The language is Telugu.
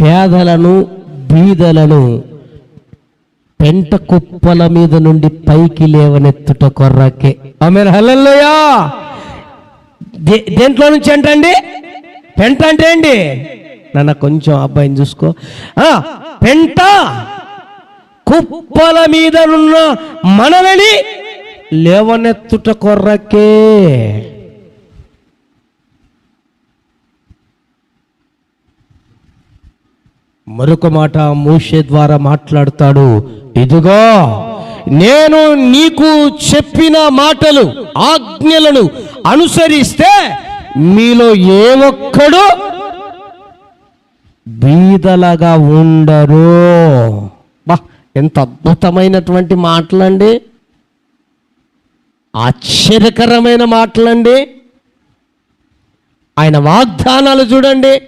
పేదలను బీదలను పెంట కుప్పల మీద నుండి పైకి లేవనెత్తుట కొర్రకే. ఆమె హలల్లోయా. దే- దేంట్లో నుంచి ఏంటండి పెంట అంటే ఏంటి? నాన్న కొంచెం అబ్బాయిని చూసుకో. ఆ, పెంట కుప్పల మీద ఉన్న మనలని లేవనెత్తుట కొర్రకే. మరొక మాట మూషే ద్వారా మాట్లాడతాడు. ఇదిగో నేను నీకు చెప్పిన మాటలు ఆజ్ఞలను అనుసరిస్తే మీలో ఏ ఒక్కడు బీదలగా ఉండరు. బా ఎంత అద్భుతమైనటువంటి మాటలండి. ఆశ్చర్యకరమైన మాటలండి. ఆయన వాగ్దానాలు చూడండి.